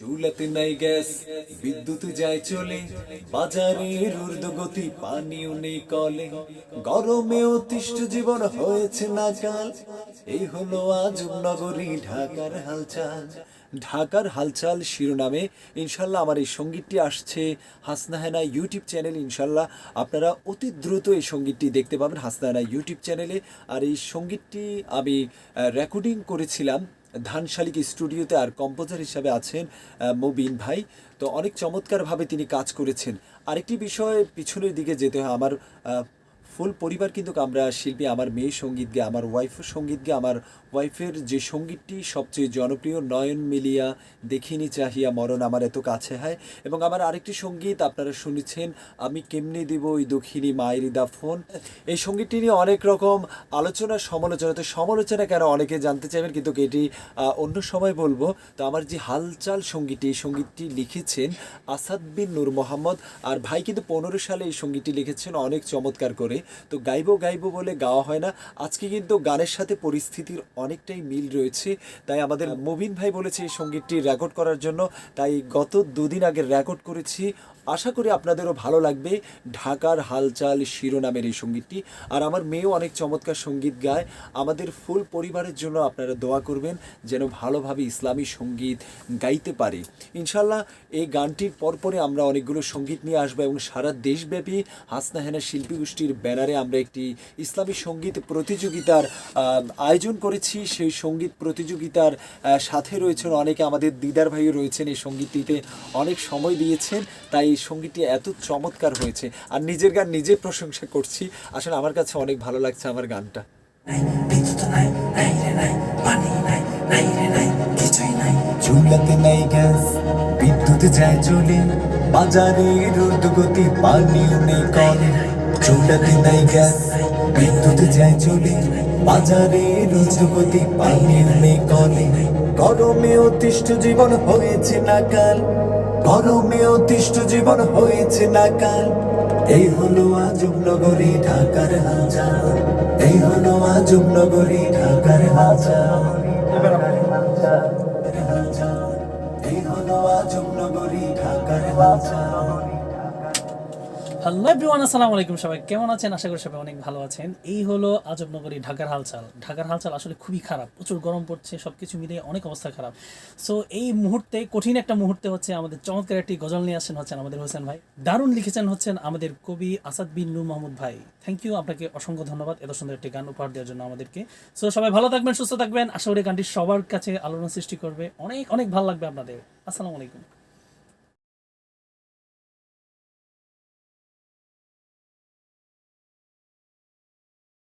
চুলাতে নাই গ্যাস বিদ্যুৎ যায় চলে। বাজারের ঊর্ধ্বগতি পানিও নেই কলে। গরমে অতিষ্ঠ জীবন হয়েছে না কাল এই হলো আজ নগরী ঢাকার হালচাল। ঢাকার হালচাল শিরোনামে ইনশাল্লাহ আমার এই সঙ্গীতটি আসছে হাসনাহেনা ইউটিউব চ্যানেল ইনশাল্লাহ। আপনারা অতি দ্রুত এই সঙ্গীতটি দেখতে পাবেন হাসনাহেনা ইউটিউব চ্যানেলে। আর এই সঙ্গীতটি আমি রেকর্ডিং করেছিলাম। ধানশালিক স্টুডিওতে আর কম্পোজার হিসাবে আছেন মুবিন ভাই। তো অনেক চমৎকারভাবে তিনি কাজ করেছেন। আরেকটি বিষয় পিছনের দিকে যেতে হয়, আমার ফুল পরিবার কিন্তু আমরা শিল্পী, আমার মেয়ে সংগীত গে আমার ওয়াইফও সংগীত গে আমার ওয়াইফের যে সঙ্গীতটি সবচেয়ে জনপ্রিয়, নয়ন মিলিয়া, দেখিনি চাহিয়া মরণ আমার এত কাছে হয়। এবং আমার আরেকটি সংগীত আপনারা শুনেছেন, আমি কেমনে দিব ওই দক্ষিণী মায়ের দা ফোন। এই সঙ্গীতটি নিয়ে অনেক রকম আলোচনা, সমালোচনা, তো সমালোচনা কেন অনেকে জানতে চাইবেন, কিন্তু এটি অন্য সময় বলব। তো আমার যে হালচাল সঙ্গীতটি, এই সঙ্গীতটি লিখেছেন আসাদ বিন নূর মোহাম্মদ। আর ভাই কিন্তু পনেরো সালে এই সঙ্গীতটি লিখেছেন, অনেক চমৎকার করে। তো গাইবো গাইবো বলে গাওয়া হয় না। আজকে কিন্তু গানের সাথে পরিস্থিতির অনেকটাই মিল রয়েছে। তাই আমাদের মবিন ভাই বলেছে এই সঙ্গীতটি রেকর্ড করার জন্য। তাই গত দুদিন আগে রেকর্ড করেছি। আশা করি আপনাদেরও ভালো লাগবে ঢাকার হালচাল শিরোনামের এই সঙ্গীতটি। আর আমার মেয়েও অনেক চমৎকার সংগীত গায়। আমাদের ফুল পরিবারের জন্য আপনারা দোয়া করবেন যেন ভালোভাবে ইসলামী সংগীত গাইতে পারে। ইনশাল্লাহ এই গানটির পরপরে আমরা অনেকগুলো সংগীত নিয়ে আসব এবং সারা দেশব্যাপী হাসনা হেনা শিল্পী গোষ্ঠীর ব্যানারে আমরা একটি ইসলামী সংগীত প্রতিযোগিতার আয়োজন করেছি। সেই সংগীত প্রতিযোগিতার সাথে রয়েছেন অনেকে। আমাদের দিদার ভাইও রয়েছেন এই সঙ্গীতটিতে অনেক সময় দিয়েছেন। তাই এই সঙ্গীতটি এত চমৎকার হয়েছে। আর নিজের গান নিজে প্রশংসা করছি। আসলে আমার কাছে অনেক ভালো লাগছে আমার গানটা। বিদ্যুৎ নাই নাই রে নাই পানি নাই নাই রে নাই কিছুই নাই। চুলাতে নাই গ্যাস বিদ্যুৎ যায় চলে। বাজারের ঊর্ধ্বগতি পানিও নেই কলে। চুলাতে নাই গ্যাস, বিদ্যুৎ যায় চলে। বাজারের ঊর্ধ্বগতি পানিও নেই কলে গরমে অতিষ্ঠ জীবন হয়েছে না কাল। গরমে অতিষ্ঠ জীবন হয়েছে না কাল। এই হলো আজব নগরী ঢাকার হাজার। এই হলো আজব নগরী ঢাকার হাজার। এই হলো আজব নগরী ঢাকার হাজার। হ্যালো এভরিওয়ান আসসালামু আলাইকুম সবাই। কেমন আছেন? আশা করি সবাই অনেক ভালো আছেন। এই হলো আজব নগরী ঢাকার হালচাল। ঢাকার হালচাল আসলে খুবই খারাপ। প্রচুর গরম পড়ছে সব কিছু মিলিয়ে অনেক অবস্থা খারাপ। সো এই মুহূর্তে, কঠিন একটা মুহূর্তে হচ্ছে আমাদের চমৎকার একটি গজল নিয়ে আসছেন হচ্ছেন আমাদের হোসেন ভাই। দারুণ লিখেছেন হচ্ছেন আমাদের কবি আসাদ বিন নূর মাহমুদ ভাই। থ্যাংক ইউ আপনাকে অসংখ্য ধন্যবাদ এত সুন্দর একটি গান উপহার দেওয়ার জন্য আমাদেরকে। সো সবাই ভালো থাকবেন, সুস্থ থাকবেন। আশা করি গানটি সবার কাছে আলোড়ন সৃষ্টি করবে। অনেক অনেক ভালো লাগবে আপনাদের। আসসালামু আলাইকুম।